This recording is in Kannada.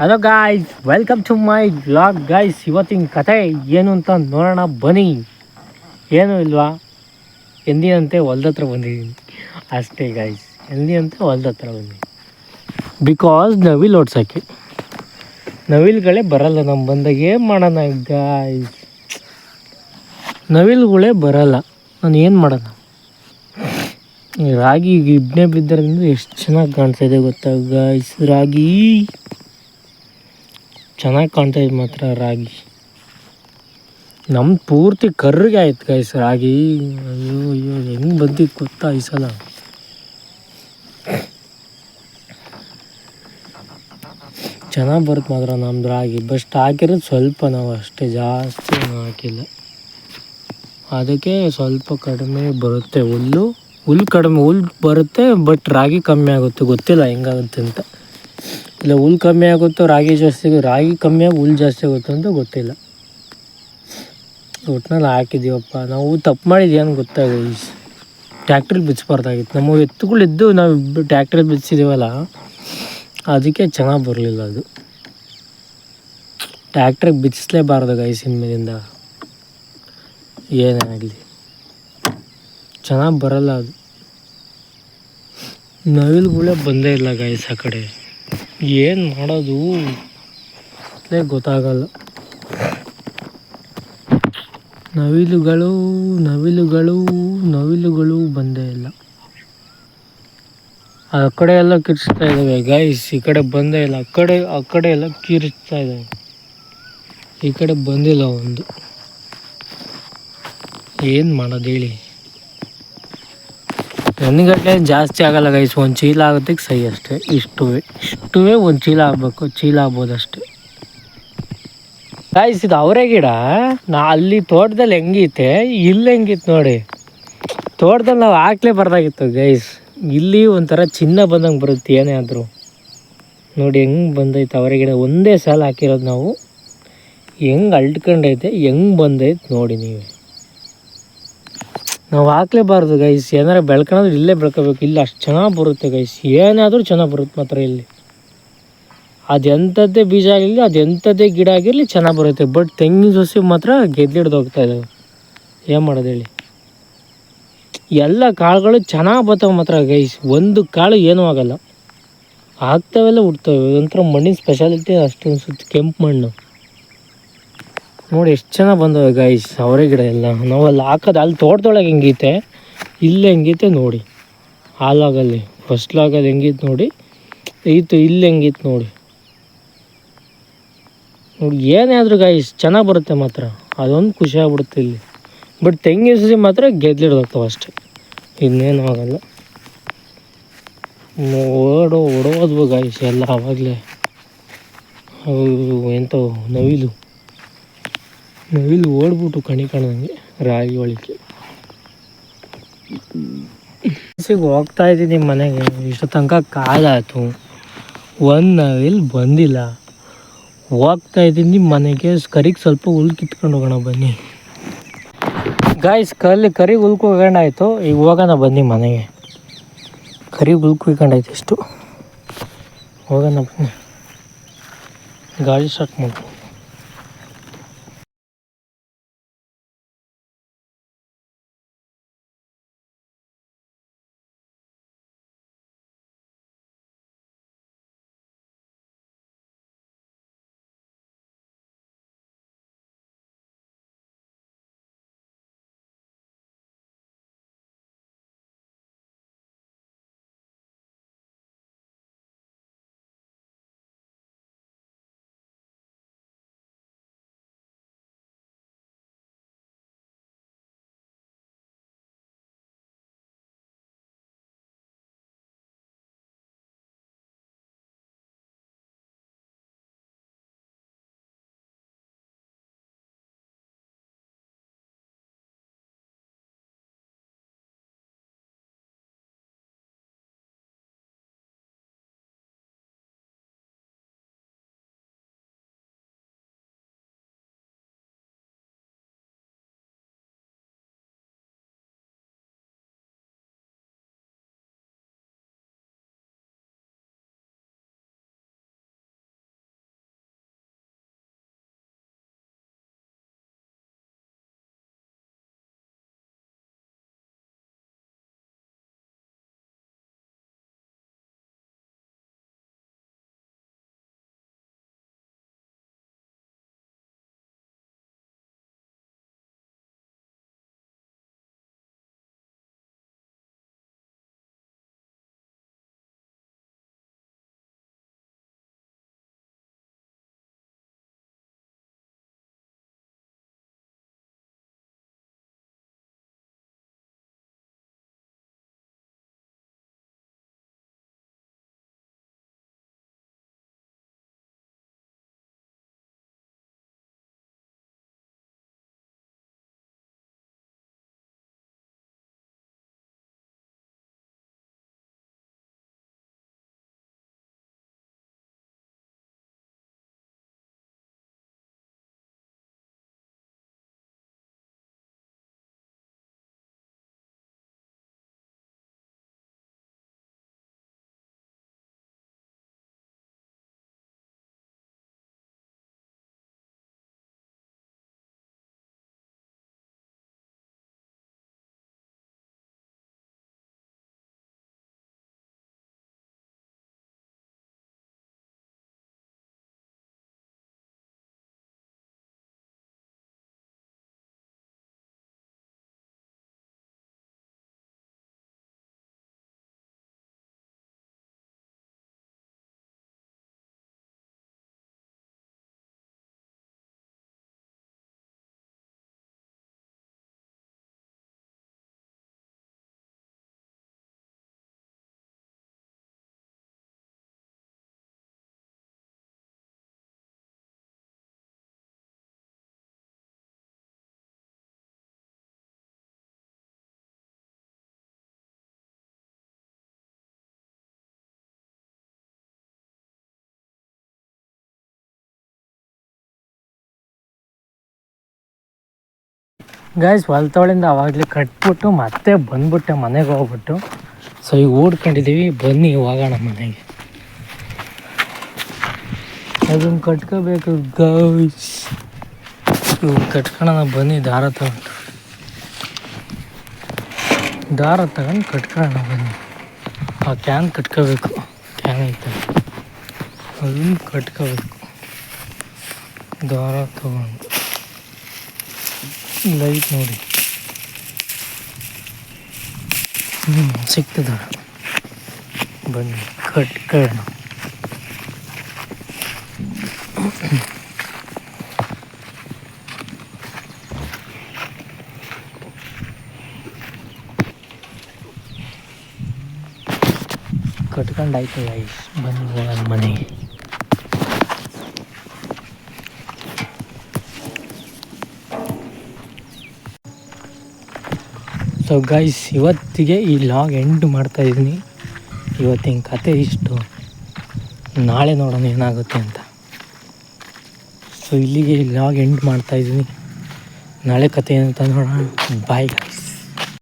Hello guys welcome to my blog guys ಇವತ್ತಿನ ಕತೆ ಏನು ಅಂತ ನೋಡೋಣ ಬನ್ನಿ ಏನು ಇಲ್ವಾ ಎಂದಿನಂತೆ ಹೊಲ್ದ ಹತ್ರ ಬಂದಿದ್ದೀನಿ ಅಷ್ಟೇ ಗಾಯ್ಸ್ ಎಂದಿನಂತೆ ಹೊಲ್ದ ಹತ್ರ ಬಂದಿದ್ದೀನಿ ಬಿಕಾಸ್ ನವಿಲ್ ಓಡ್ಸೋಕ್ಕೆ ನವಿಲ್ಗಳೇ ಬರಲ್ಲ ನಮ್ಮ ಬಂದಾಗ ಏನು ಮಾಡೋಣ ಗಾಯ್ಸ್ ನವಿಲುಗಳೇ ಬರಲ್ಲ ನಾನು ಏನು ಮಾಡೋಣ ರಾಗಿ ಇಬ್ಬನೇ ಬಿದ್ದರಿಂದ ಎಷ್ಟು ಚೆನ್ನಾಗಿ ಕಾಣಿಸ್ತಾ ಇದೆ ಗೊತ್ತಾ ಗಾಯ್ಸ್ ರಾಗಿ ಚೆನ್ನಾಗಿ ಕಾಣ್ತಾ ಇದೆ ಮಾತ್ರ ರಾಗಿ. ನಮ್ಮ ಪೂರ್ತಿ ಕರ್ರಿಗೆ ಆಯ್ತು ಗೈಸ್ ರಾಗಿ. ಅಯ್ಯೋ ಅಯ್ಯೋ ಹೆಂಗೆ ಬಂದಿತ್ತು ಗೊತ್ತಾ ಈ ಸಲ? ಚೆನ್ನಾಗಿ ಬರುತ್ತೆ ಮಾತ್ರ ನಮ್ದು ರಾಗಿ. ಬಸ್ಟ್ ಹಾಕಿರೋದು ಸ್ವಲ್ಪ ನಾವು ಅಷ್ಟೇ, ಜಾಸ್ತಿ ಹಾಕಿಲ್ಲ. ಅದಕ್ಕೆ ಸ್ವಲ್ಪ ಕಡಿಮೆ ಬರುತ್ತೆ ಹುಲ್ಲು. ಹುಲ್ಲು ಕಡಿಮೆ, ಹುಲ್ಲು ಬರುತ್ತೆ, ಬಟ್ ರಾಗಿ ಕಮ್ಮಿ ಆಗುತ್ತೆ. ಗೊತ್ತಿಲ್ಲ, ಹೆಂಗಾಗುತ್ತೆ ಅಂತ. ಇಲ್ಲ, ಹುಲ್ ಕಮ್ಮಿ ಆಗುತ್ತೋ, ರಾಗಿ ಜಾಸ್ತಿ ರಾಗಿ ಕಮ್ಮಿ ಆಗಿ ಹುಲ್ಲು ಜಾಸ್ತಿ ಆಗುತ್ತೋ ಅಂತ ಗೊತ್ತಿಲ್ಲ. ಒಟ್ನಲ್ಲಿ ಹಾಕಿದ್ದೀವಪ್ಪ. ನಾವು ತಪ್ಪು ಮಾಡಿದ್ದು ಏನು ಗೊತ್ತಾಗ ಟ್ಯಾಕ್ಟ್ರಿಗೆ ಬಿಚ್ಚಬಾರ್ದಾಗಿತ್ತು ನಮ್ಮ ಎತ್ತುಗಳಿದ್ದು ನಾವು ಟ್ಯಾಕ್ಟ್ರಲ್ಲಿ ಬಿಚ್ಚಿದ್ದೀವಲ್ಲ, ಅದಕ್ಕೆ ಚೆನ್ನಾಗಿ ಬರಲಿಲ್ಲ ಅದು. ಟ್ಯಾಕ್ಟ್ರಿಗೆ ಬಿಚ್ಚಿಸ್ಲೇಬಾರ್ದು ಗೈಸ್ ಮೇಲಿಂದ ಆಗಲಿ. ಚೆನ್ನಾಗಿ ಬರಲ್ಲ ಅದು. ನವಿಲುಗಳೇ ಬಂದೇ ಇಲ್ಲ ಗೈಸ್ ಆ ಕಡೆ. ಏನು ಮಾಡೋದು? ಗೊತ್ತಾಗಲ್ಲ. ನವಿಲುಗಳು ನವಿಲುಗಳು ನವಿಲುಗಳು ಬಂದೇ ಇಲ್ಲ. ಆ ಕಡೆ ಎಲ್ಲ ಕಿರಿಸ್ತಾ ಇದ್ದಾವೆ ಗೈಸ್ ಈ ಕಡೆ ಬಂದೇ ಇಲ್ಲ. ಆ ಕಡೆ ಆ ಕಡೆ ಎಲ್ಲ ಕಿರಿಸ್ತಾ ಇದ್ದಾವೆ ಈ ಕಡೆ ಬಂದಿಲ್ಲ ಒಂದು. ಏನು ಮಾಡೋದು ಹೇಳಿ? ನನಗಟ್ಟಲೆ ಜಾಸ್ತಿ ಆಗಲ್ಲ ಗೈಸ್ ಒಂದು ಚೀಲ ಆಗೋದಕ್ಕೆ ಸೈ ಅಷ್ಟೆ. ಇಷ್ಟುವೆ ಇಷ್ಟುವೆ ಒಂದು ಚೀಲ ಆಗಬೇಕು, ಚೀಲ ಆಗ್ಬೋದು ಅಷ್ಟೇ. ಗಾಯ್ಸ್ ಇದು ಅವರೇ ಗಿಡ. ನಾ ಅಲ್ಲಿ ತೋಟದಲ್ಲಿ ಹೆಂಗೈತೆ, ಇಲ್ಲಿ ಹೆಂಗಿತ್ತು ನೋಡಿ. ತೋಟದಲ್ಲಿ ನಾವು ಹಾಕ್ಲೇ ಬರ್ದಾಗಿತ್ತು ಗೈಸ್ ಇಲ್ಲಿ ಒಂಥರ ಚಿನ್ನ ಬಂದಂಗೆ ಬರುತ್ತೆ, ಏನೇ ಆದರೂ. ನೋಡಿ ಹೆಂಗೆ ಬಂದೈತೆ ಅವರೇ ಗಿಡ. ಒಂದೇ ಸಾಲ ಹಾಕಿರೋದು ನಾವು. ಹೆಂಗೆ ಅಲ್ಟ್ಕೊಂಡೈತೆ, ಹೆಂಗೆ ಬಂದೈತೆ ನೋಡಿ ನೀವೇ. ನಾವು ಹಾಕ್ಲೇಬಾರ್ದು ಗೈಸ್ ಏನಾರು ಬೆಳ್ಕೊಳೋದು ಇಲ್ಲೇ ಬೆಳ್ಕೋಬೇಕು. ಇಲ್ಲಿ ಅಷ್ಟು ಚೆನ್ನಾಗಿ ಬರುತ್ತೆ ಗೈಸ್ ಏನೇ ಆದರೂ ಚೆನ್ನಾಗಿ ಬರುತ್ತೆ ಮಾತ್ರ ಇಲ್ಲಿ. ಅದೆಂಥದ್ದೇ ಬೀಜ ಆಗಿರಲಿ ಅದೆಂಥದ್ದೇ ಗಿಡ ಆಗಿರಲಿ ಚೆನ್ನಾಗಿ ಬರುತ್ತೆ. ಬಟ್ ತೆಂಗಿನ ಸಸಿ ಮಾತ್ರ ಗೆದ್ದಿಡ್ದು ಹೋಗ್ತಾ ಇದ್ದಾವೆ ಏನು ಮಾಡೋದು ಹೇಳಿ? ಎಲ್ಲ ಕಾಳುಗಳು ಚೆನ್ನಾಗಿ ಬರ್ತಾವೆ ಮಾತ್ರ ಗೈಸ್ ಒಂದು ಕಾಳು ಏನೂ ಆಗೋಲ್ಲ. ಆಗ್ತಾವೆಲ್ಲ ಹುಡ್ತವೆ ಒಂಥರ ಮಣ್ಣಿನ ಸ್ಪೆಷಾಲಿಟಿ ಅಷ್ಟು ಸುತ್ತ ಕೆಂಪು ಮಣ್ಣು. ನೋಡಿ, ಎಷ್ಟು ಚೆನ್ನಾಗಿ ಬಂದವೆ ಗೈಸ್ ಅವರೇ ಗಿಡ ಎಲ್ಲ. ನಾವು ಅಲ್ಲಿ ಹಾಕೋದು, ಅಲ್ಲಿ ತೋಟದೊಳಗೆ ಹೆಂಗೈತೆ? ಇಲ್ಲಿ ಹೆಂಗೈತೆ ನೋಡಿ. ಹಾಲಾಗಲ್ಲಿ ಫಸ್ಟ್ ಲಾಗಲ್ಲಿ ಹೆಂಗಿತ್ತು ನೋಡಿ. ಇತ್ತು ಇಲ್ಲಿ ಹೆಂಗಿತ್ತು ನೋಡಿ. ನೋಡಿ, ಏನೇ ಆದರೂ ಗಾಯಿಸ್ ಚೆನ್ನಾಗಿ ಬರುತ್ತೆ ಮಾತ್ರ. ಅದೊಂದು ಖುಷಿ ಆಗ್ಬಿಡುತ್ತೆ ಇಲ್ಲಿ. ಬಟ್ ತೆಂಗಿನ ಸಸಿ ಮಾತ್ರ ಗೆದ್ಲಿಡ್ದೋಗ್ತಾವೆ ಅಷ್ಟೇ. ಇನ್ನೇನು ಆಗಲ್ಲ. ಓಡೋ, ಓಡೋದ್ವು ಗಾಯಿಸ್ ಎಲ್ಲ ಆವಾಗಲೇ ಎಂಥವು ನವಿಲು. ನವಿಲು ಓಡ್ಬಿಟ್ಟು ಕಣಿ ಕಾಣದಂಗೆ ರಾಗಿ ಒಳಿಕೆ ಸಿಗ್ ಹೋಗ್ತಾ ಇದ್ದೀನಿ ಮನೆಗೆ. ಇಷ್ಟು ತನಕ ಕಾಲಾಯಿತು ಒಂದು ನವಿಲು ಬಂದಿಲ್ಲ. ಹೋಗ್ತಾ ಇದ್ದೀನಿ ಮನೆಗೆ. ಕರಿಗೆ ಸ್ವಲ್ಪ ಹುಲ್ ಕಿತ್ಕೊಂಡು ಹೋಗೋಣ ಬನ್ನಿ. ಗಾಯ್ಸ್ ಕಲ್ಲಿ ಕರಿ ಹುಲ್ ಕುಯ್ಕೊಂಡಾಯ್ತು ಈಗ ಹೋಗೋಣ ಬನ್ನಿ ಮನೆಗೆ. ಕರಿ ಹುಲ್ ಕುಯ್ಕೊಂಡಾಯ್ತು ಇಷ್ಟು. ಹೋಗೋಣ ಬನ್ನಿ. ಗಾಳಿ ಸ್ಟಾರ್ಟ್ ಮಾಡ್ತೀನಿ. ಗಾಯ್ಸ್ ಹೊಲ್ತೊಳಿಂದ ಅವಾಗಲೇ ಕಟ್ಬಿಟ್ಟು ಮತ್ತೆ ಬಂದ್ಬಿಟ್ಟೆ, ಮನೆಗೆ ಹೋಗ್ಬಿಟ್ಟು. ಸೊ ಈಗ ಓಡ್ಕೊಂಡಿದ್ದೀವಿ ಬನ್ನಿ ಹೋಗೋಣ ಮನೆಗೆ. ಅದನ್ನು ಕಟ್ಕೋಬೇಕು ಗಾಯ್ಸ್ ಇವು ಕಟ್ಕೊಳ್ಳೋಣ ಬನ್ನಿ, ದಾರ ತಗೊಂಡು. ದಾರ ತಗೊಂಡು ಕಟ್ಕೊಳ್ಳೋಣ ಬನ್ನಿ. ಆ ಕ್ಯಾನ್ ಕಟ್ಕೋಬೇಕು. ಕ್ಯಾನ್ ಐತೆ. ಅದನ್ನು ಕಟ್ಕೋಬೇಕು. ದಾರ ತಗೊಂಡು. ಲೈಟ್ ನೋಡಿ. ಹ್ಞೂ ಸಿಕ್ತು ದಾರ ಬನ್ನಿ ಕಟ್ಕೊಳ್ಳೋಣ ಕಟ್ಕೊಂಡಾಯ್ತು ಗೈಸ್ ಬನ್ನಿ ಹೋಗೋಣ ಮನೆಗೆ. ಸೊ ಗೈಸ್ ಇವತ್ತಿಗೆ ಈ ಲಾಗ್ ಎಂಡ್ ಮಾಡ್ತಾ ಇದ್ದೀನಿ. ಇವತ್ತಿನ ಕತೆ ಇಷ್ಟು. ನಾಳೆ ನೋಡೋಣ ಏನಾಗುತ್ತೆ ಅಂತ. ಸೊ ಇಲ್ಲಿಗೆ ಲಾಗ್ ಎಂಡ್ ಮಾಡ್ತಾ ಇದ್ದೀನಿ. ನಾಳೆ ಕತೆ ಏನಂತ ನೋಡೋಣ. ಬಾಯ್